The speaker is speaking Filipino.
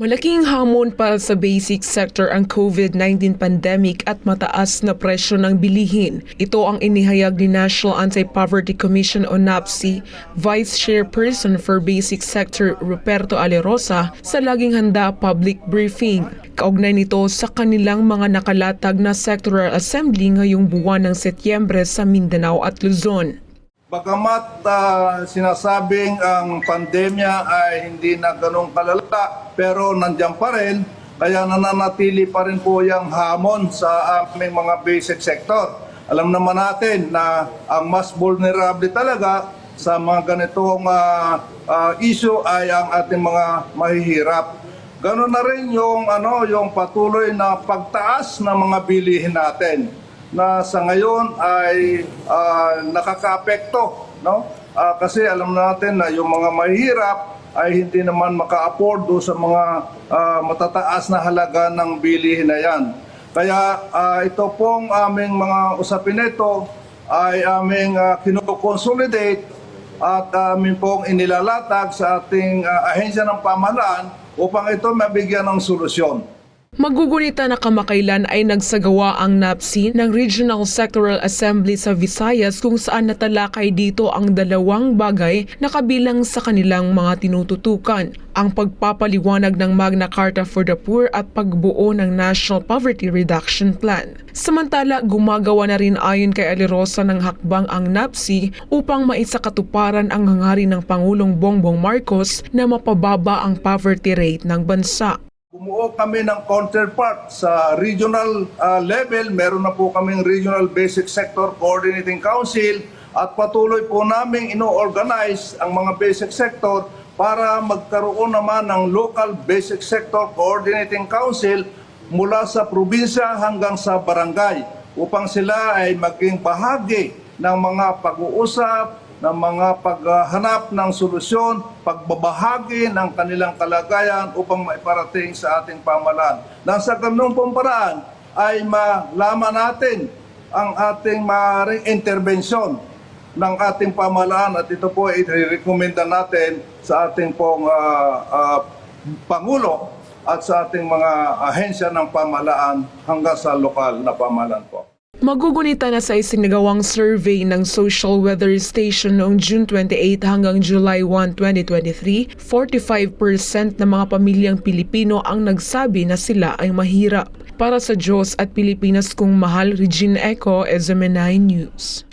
Malaking hamon para sa basic sector ang COVID-19 pandemic at mataas na presyo ng bilihin. Ito ang inihayag ni National Anti-Poverty Commission o NAPSI Vice Chairperson for Basic Sector Ruperto Alerosa sa laging handa public briefing. Kaugnay nito sa kanilang mga nakalatag na sectoral assembly ngayong buwan ng Setyembre sa Mindanao at Luzon. Bagamat ah, sinasabing ang pandemya ay hindi na ganong kalala, pero nandiyan pa rin, kaya nananatili pa rin po yung hamon sa aming mga basic sector. Alam naman natin na ang mas vulnerable talaga sa mga ganitong ah, ah, issue ay ang ating mga mahihirap. Ganon na rin yung ano yung patuloy na pagtaas ng mga bilihin natin na sa ngayon ay ah, nakakaapekto no Ah, kasi alam natin na yung mga mahihirap ay hindi naman maka-afford do sa mga ah, matataas na halaga ng bilihin na yan. Kaya ah, ito pong aming mga usapin nito ay aming uh, kinoconsolidate at amin pong inilalatag sa ating ah, ahensya ng pamahalaan upang ito mabigyan ng solusyon. Magugunita na kamakailan ay nagsagawa ang NAPSI ng Regional Sectoral Assembly sa Visayas kung saan natalakay dito ang dalawang bagay na kabilang sa kanilang mga tinututukan. Ang pagpapaliwanag ng Magna Carta for the Poor at pagbuo ng National Poverty Reduction Plan. Samantala, gumagawa na rin ayon kay Alirosa ng hakbang ang NAPSI upang maisakatuparan ang hangarin ng Pangulong Bongbong Marcos na mapababa ang poverty rate ng bansa. Bumuo kami ng counterpart sa regional uh, level. Meron na po kaming Regional Basic Sector Coordinating Council at patuloy po namin ino-organize ang mga basic sector para magkaroon naman ng Local Basic Sector Coordinating Council mula sa probinsya hanggang sa barangay upang sila ay maging bahagi ng mga pag-uusap, ng mga paghanap ng solusyon, pagbabahagi ng kanilang kalagayan upang maiparating sa ating pamalan. Nang sa ganung pong paraan ay malaman natin ang ating maaaring intervensyon ng ating pamalaan at ito po i-recommenda natin sa ating pong ah, ah, Pangulo at sa ating mga ahensya ng pamalaan hanggang sa lokal na pamalaan po. Magugunita na sa isinagawang survey ng Social Weather Station noong June 28 hanggang July 1, 2023, 45% ng mga pamilyang Pilipino ang nagsabi na sila ay mahirap. Para sa Diyos at Pilipinas kung mahal, Regine Eco, SMNI News.